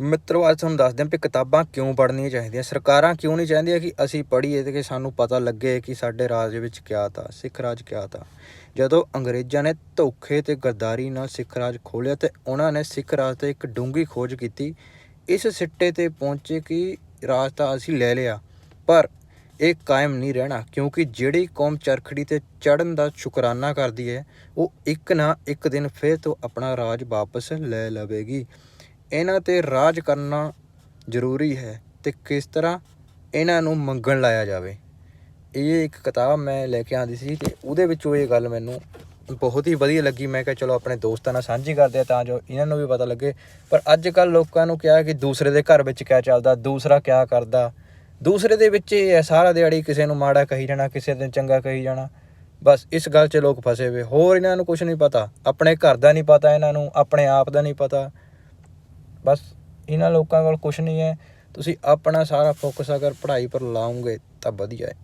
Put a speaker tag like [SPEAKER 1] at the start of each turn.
[SPEAKER 1] ਮਿੱਤਰੋ, ਅੱਜ ਤੁਹਾਨੂੰ ਦੱਸਦੇ ਹਾਂ ਵੀ ਕਿਤਾਬਾਂ ਕਿਉਂ ਪੜ੍ਹਨੀਆਂ ਚਾਹੀਦੀਆਂ। ਸਰਕਾਰਾਂ ਕਿਉਂ ਨਹੀਂ ਚਾਹੁੰਦੀਆਂ ਕਿ ਅਸੀਂ ਪੜ੍ਹੀਏ ਤੇ ਕਿ ਸਾਨੂੰ ਪਤਾ ਲੱਗੇ ਕਿ ਸਾਡੇ ਰਾਜ ਵਿੱਚ ਕਿਆ ਤਾ, ਸਿੱਖ ਰਾਜ ਕਿਆ ਤਾ। ਜਦੋਂ ਅੰਗਰੇਜ਼ਾਂ ਨੇ ਧੋਖੇ ਤੇ ਗਰਦਾਰੀ ਨਾਲ ਸਿੱਖ ਰਾਜ ਖੋਲ੍ਹਿਆ ਤੇ ਉਹਨਾਂ ਨੇ ਸਿੱਖ ਰਾਜ ਤੇ ਇੱਕ ਡੂੰਘੀ ਖੋਜ ਕੀਤੀ, ਇਸ ਸਿੱਟੇ ਤੇ ਪਹੁੰਚੇ ਕਿ ਰਾਜ ਤਾਂ ਅਸੀਂ ਲੈ ਲਿਆ, ਪਰ ਇਹ ਕਾਇਮ ਨਹੀਂ ਰਹਿਣਾ, ਕਿਉਂਕਿ ਜਿਹੜੀ ਕੌਮ ਚਰਖੜੀ ਤੇ ਚੜਨ ਦਾ ਸ਼ੁਕਰਾਨਾ ਕਰਦੀ ਹੈ, ਉਹ ਇੱਕ ਨਾ ਇੱਕ ਦਿਨ ਫਿਰ ਤੋਂ ਆਪਣਾ ਰਾਜ ਵਾਪਸ ਲੈ ਲਵੇਗੀ। ਇਹਨਾਂ ਤੇ ਰਾਜ ਕਰਨਾ ਜ਼ਰੂਰੀ ਹੈ ਤੇ ਕਿਸ ਤਰ੍ਹਾਂ ਇਹਨਾਂ ਨੂੰ ਮੰਗਣ ਲਾਇਆ ਜਾਵੇ। ਇਹ ਇੱਕ ਕਿਤਾਬ ਮੈਂ ਲੈ ਕੇ ਆਂਦੀ ਸੀ ਤੇ ਉਹਦੇ ਵਿੱਚੋਂ ਇਹ ਗੱਲ ਮੈਨੂੰ ਬਹੁਤ ਹੀ ਵਧੀਆ ਲੱਗੀ। ਮੈਂ ਕਿਹਾ, ਚਲੋ, ਆਪਣੇ ਦੋਸਤਾਂ ਨਾਲ ਸਾਂਝੀ ਕਰਦੇ ਆ ਤਾਂ ਜੋ ਇਹਨਾਂ ਨੂੰ ਵੀ ਪਤਾ ਲੱਗੇ। ਪਰ ਅੱਜ ਕੱਲ ਲੋਕਾਂ ਨੂੰ ਕਿਹਾ ਕਿ ਦੂਸਰੇ ਦੇ ਘਰ ਵਿੱਚ ਕਿਆ ਚੱਲਦਾ, ਦੂਸਰਾ ਕਿਆ ਕਰਦਾ। ਦੂਸਰੇ ਦੇ ਵਿੱਚ ਇਹ ਹੈ, ਸਾਰਾ ਦਿਹਾੜੀ ਕਿਸੇ ਨੂੰ ਮਾੜਾ ਕਹੀ ਜਾਣਾ, ਕਿਸੇ ਦਿਨ ਚੰਗਾ ਕਹੀ ਜਾਣਾ। ਬਸ ਇਸ ਗੱਲ 'ਚ ਲੋਕ ਫਸੇ ਹੋਏ। ਹੋਰ ਇਹਨਾਂ ਨੂੰ ਕੁਝ ਨਹੀਂ ਪਤਾ। ਆਪਣੇ ਘਰ ਦਾ ਨਹੀਂ ਪਤਾ ਇਹਨਾਂ ਨੂੰ, ਆਪਣੇ ਆਪ ਦਾ ਨਹੀਂ ਪਤਾ। ਬਸ ਇਹਨਾਂ ਲੋਕਾਂ ਕੋਲ ਕੁਝ ਨਹੀਂ ਹੈ। ਤੁਸੀਂ ਆਪਣਾ ਸਾਰਾ ਫੋਕਸ ਅਗਰ ਪੜ੍ਹਾਈ ਪਰ ਲਾਉਂਗੇ ਤਾਂ ਵਧੀਆ ਹੈ।